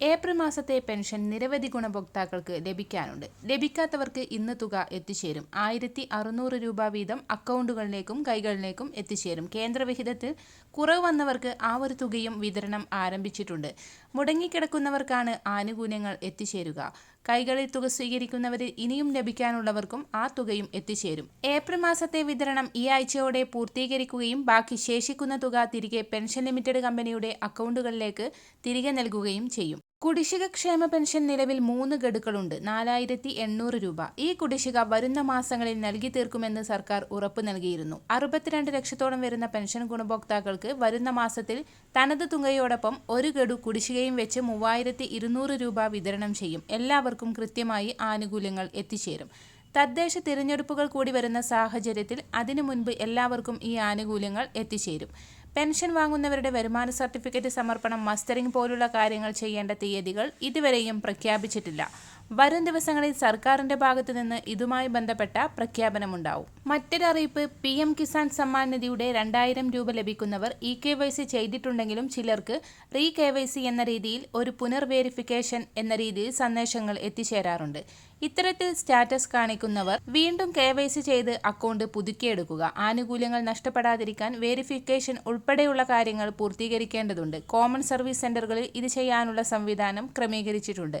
April മാസത്തെ pension നിരവധി ഗുണഭോക്താക്കൾക്ക് ലഭിക്കാനുണ്ട്. ലഭിക്കാത്തവർക്ക് ഇന്ന് തുക എത്തിച്ചേരും. ആയിരത്തി അറുന്നൂറ് രൂപ വീതം അക്കൗണ്ടുകളിലേക്കും കൈകളിലേക്കും എത്തിച്ചേരും. കേന്ദ്രവിഹിതത്തിൽ കുറവ് വന്നവർക്ക് ആ ഒരു തുകയും വിതരണം ആരംഭിച്ചിട്ടുണ്ട്. മുടങ്ങിക്കിടക്കുന്നവർക്കാണ് ആനുകൂല്യങ്ങൾ എത്തിച്ചേരുക. കൈകളിൽ തുക സ്വീകരിക്കുന്നവരിൽ ഇനിയും ലഭിക്കാനുള്ളവർക്കും ആ തുകയും എത്തിച്ചേരും. ഏപ്രിൽ മാസത്തെ വിതരണം ഈ ആഴ്ചയോടെ പൂർത്തീകരിക്കുകയും ബാക്കി ശേഷിക്കുന്ന തുക തിരികെ പെൻഷൻ ലിമിറ്റഡ് കമ്പനിയുടെ അക്കൗണ്ടുകളിലേക്ക് തിരികെ നൽകുകയും ചെയ്യും. കുടിശ്ശിക ക്ഷേമ പെൻഷൻ നിലവിൽ മൂന്ന് ഗഡുക്കളുണ്ട്. നാലായിരത്തി എണ്ണൂറ് രൂപ. ഈ കുടിശ്ശിക വരുന്ന മാസങ്ങളിൽ നൽകി തീർക്കുമെന്ന് സർക്കാർ ഉറപ്പു നൽകിയിരുന്നു. അറുപത്തിരണ്ട് ലക്ഷത്തോളം വരുന്ന പെൻഷൻ ഗുണഭോക്താക്കൾക്ക് വരുന്ന മാസത്തിൽ തനത് തുകയോടൊപ്പം ഒരു ഗഡു കുടിശ്ശികയും വെച്ച് മൂവായിരത്തി ഇരുന്നൂറ് രൂപ വിതരണം ചെയ്യും. എല്ലാവർക്കും കൃത്യമായി ആനുകൂല്യങ്ങൾ എത്തിച്ചേരും. തദ്ദേശ തിരഞ്ഞെടുപ്പുകൾ കൂടി വരുന്ന സാഹചര്യത്തിൽ അതിനു മുൻപ് എല്ലാവർക്കും ഈ ആനുകൂല്യങ്ങൾ എത്തിച്ചേരും. പെൻഷൻ വാങ്ങുന്നവരുടെ വരുമാന സർട്ടിഫിക്കറ്റ് സമർപ്പണം മസ്റ്ററിംഗ് പോലുള്ള കാര്യങ്ങൾ ചെയ്യേണ്ട തീയതികൾ ഇതുവരെയും പ്രഖ്യാപിച്ചിട്ടില്ല. വരും ദിവസങ്ങളിൽ സർക്കാരിന്റെ ഭാഗത്തു നിന്ന് ഇതുമായി ബന്ധപ്പെട്ട പ്രഖ്യാപനമുണ്ടാവും. മറ്റൊരറിയിപ്പ് പി എം കിസാൻ സമ്മാൻ നിധിയുടെ രണ്ടായിരം രൂപ ലഭിക്കുന്നവർ ഇ കെ വൈ സി ചെയ്തിട്ടുണ്ടെങ്കിലും ചിലർക്ക് റീ കെ വൈ സി എന്ന രീതിയിൽ ഒരു പുനർവേരിഫിക്കേഷൻ എന്ന രീതിയിൽ സന്ദേശങ്ങൾ എത്തിച്ചേരാറുണ്ട്. ഇത്തരത്തിൽ സ്റ്റാറ്റസ് കാണിക്കുന്നവർ വീണ്ടും കെ വൈ സി ചെയ്ത് അക്കൗണ്ട് പുതുക്കിയെടുക്കുക. ആനുകൂല്യങ്ങൾ നഷ്ടപ്പെടാതിരിക്കാൻ വേരിഫിക്കേഷൻ ഉൾപ്പെടെയുള്ള കാര്യങ്ങൾ പൂർത്തീകരിക്കേണ്ടതുണ്ട്. കോമൺ സർവീസ് സെന്ററുകളിൽ ഇത് ചെയ്യാനുള്ള സംവിധാനം ക്രമീകരിച്ചിട്ടുണ്ട്.